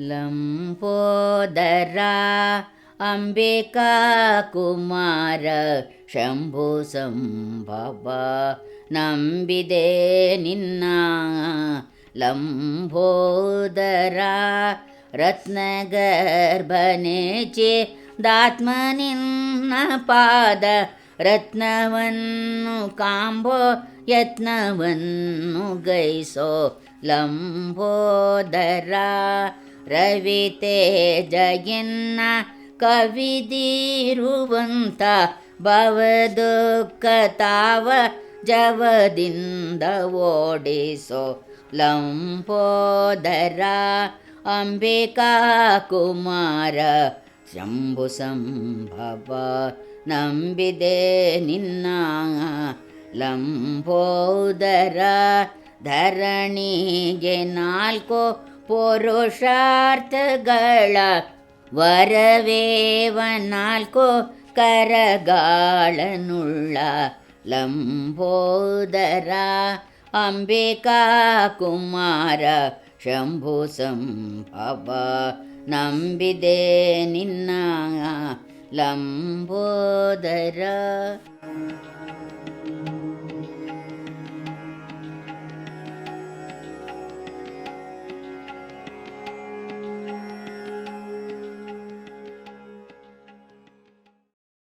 लम्बोदरा अम्बिका कुमार शम्भुसम्भव नम्बिदे निन्ना लम्भो दरा रत्नगर्भने चेदात्मनिन्ना पाद रत्नवन्नु काम्बो यत्नवन्नु गैसो लम्भोदरा ಗೈಸೋ ಲಂಬೋದರ ರವಿ ತೇಜಯನ್ನ ಕವಿದಿರುವಂತ ಭವದುಃಖ ತಾವ ಜವದಿಂದ ಓಡಿಸೋ ಲಂಬೋದರ ಅಂಬಿಕಾ ಕುಮಾರ ಶಂಭು ಸಂಭವ ನಂಬಿದೆ ನಿನ್ನ ಲಂಬೋದರ ಧರಣಿಗೆ ನಾಲ್ಕು ಪುರುಷಾರ್ಥಗಳ ವರವೇವ ನಾಲ್ಕು ಕರಗಾಳನುಳ್ಳ ಲಂಬೋದರ ಅಂಬಿಕಾ ಕುಮಾರ ಶಂಭು ಸಂಭವ ನಂಬಿದೆ ನಿನ್ನ ಲಂಬೋದರ.